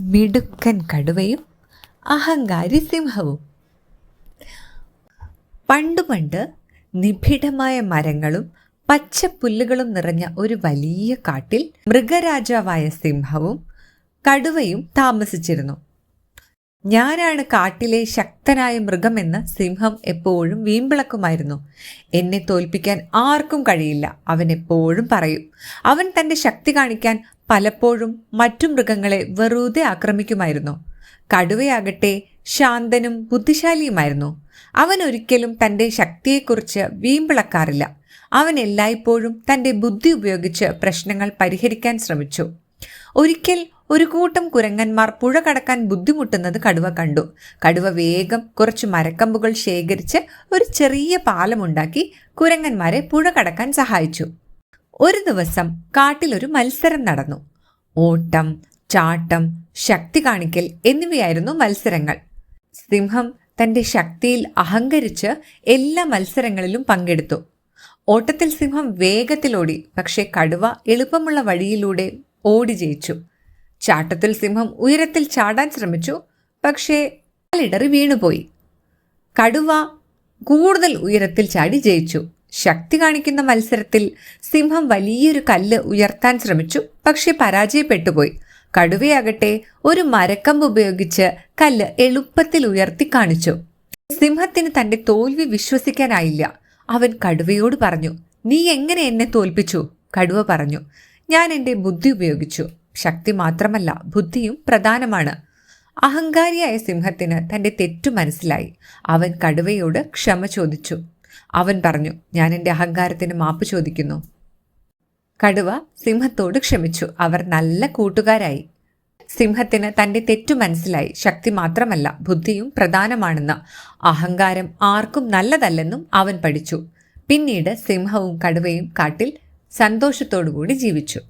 മിടുക്കൻ കടുവയും അഹങ്കാരി സിംഹവും. പണ്ടു പണ്ട് നിബിഡമായ മരങ്ങളും പച്ചപ്പുല്ലുകളും നിറഞ്ഞ ഒരു വലിയ കാട്ടിൽ മൃഗരാജാവായ സിംഹവും കടുവയും താമസിച്ചിരുന്നു. ഞാനാണ് കാട്ടിലെ ശക്തനായ മൃഗമെന്ന് സിംഹം എപ്പോഴും വീമ്പിളക്കുമായിരുന്നു. എന്നെ തോൽപ്പിക്കാൻ ആർക്കും കഴിയില്ല. അവൻ എപ്പോഴും പറയും. അവൻ തന്റെ ശക്തി കാണിക്കാൻ പലപ്പോഴും മറ്റു മൃഗങ്ങളെ വെറുതെ ആക്രമിക്കുമായിരുന്നു. കടുവയാകട്ടെ ശാന്തനും ബുദ്ധിശാലിയുമായിരുന്നു. അവൻ ഒരിക്കലും തന്റെ ശക്തിയെക്കുറിച്ച് വീമ്പിളക്കാറില്ല. അവൻ എല്ലായ്പ്പോഴും തന്റെ ബുദ്ധി ഉപയോഗിച്ച് പ്രശ്നങ്ങൾ പരിഹരിക്കാൻ ശ്രമിച്ചു. ഒരിക്കൽ ഒരു കൂട്ടം കുരങ്ങന്മാർ പുഴ കടക്കാൻ ബുദ്ധിമുട്ടുന്നത് കടുവ കണ്ടു. കടുവ വേഗം കുറച്ച് മരക്കമ്പുകൾ ശേഖരിച്ച് ഒരു ചെറിയ പാലമുണ്ടാക്കി കുരങ്ങന്മാരെ പുഴ കടക്കാൻ സഹായിച്ചു. ഒരു ദിവസം കാട്ടിലൊരു മത്സരം നടന്നു. ഓട്ടം ചാട്ടം ശക്തി കാണിക്കൽ എന്നിവയായിരുന്നു മത്സരങ്ങൾ. സിംഹം തന്റെ ശക്തിയിൽ അഹങ്കരിച്ച് എല്ലാ മത്സരങ്ങളിലും പങ്കെടുത്തു. ഓട്ടത്തിൽ സിംഹം വേഗത്തിലോടി പക്ഷേ കടുവ എളുപ്പമുള്ള വഴിയിലൂടെ ഓടി ജയിച്ചു. ചാട്ടത്തിൽ സിംഹം ഉയരത്തിൽ ചാടാൻ ശ്രമിച്ചു പക്ഷേ കാലിടറി വീണുപോയി. കടുവ കൂടുതൽ ഉയരത്തിൽ ചാടി ജയിച്ചു. ശക്തി കാണിക്കുന്ന മത്സരത്തിൽ സിംഹം വലിയൊരു കല്ല് ഉയർത്താൻ ശ്രമിച്ചു. പക്ഷെ പരാജയപ്പെട്ടുപോയി. കടുവയാകട്ടെ ഒരു മരക്കമ്പ് ഉപയോഗിച്ച് കല്ല് എളുപ്പത്തിൽ ഉയർത്തി കാണിച്ചു. സിംഹത്തിന് തന്റെ തോൽവി വിശ്വസിക്കാനായില്ല. അവൻ കടുവയോട് പറഞ്ഞു നീ എങ്ങനെ എന്നെ തോൽപ്പിച്ചു? കടുവ പറഞ്ഞു ഞാൻ എന്റെ ബുദ്ധി ഉപയോഗിച്ചു. ശക്തി മാത്രമല്ല ബുദ്ധിയും പ്രധാനമാണ്. അഹങ്കാരിയായ സിംഹത്തിന് തന്റെ തെറ്റു മനസ്സിലായി. അവൻ കടുവയോട് ക്ഷമ ചോദിച്ചു അവൻ പറഞ്ഞു ഞാൻ എന്റെ അഹങ്കാരത്തിന് മാപ്പ് ചോദിക്കുന്നു. കടുവ സിംഹത്തോട് ക്ഷമിച്ചു. അവർ നല്ല കൂട്ടുകാരായി. സിംഹത്തിന് തന്റെ തെറ്റു മനസ്സിലായി. ശക്തി മാത്രമല്ല ബുദ്ധിയും പ്രധാനമാണെന്ന്. അഹങ്കാരം ആർക്കും നല്ലതല്ലെന്നും അവൻ പഠിച്ചു. പിന്നീട് സിംഹവും കടുവയും കാട്ടിൽ സന്തോഷത്തോടുകൂടി ജീവിച്ചു.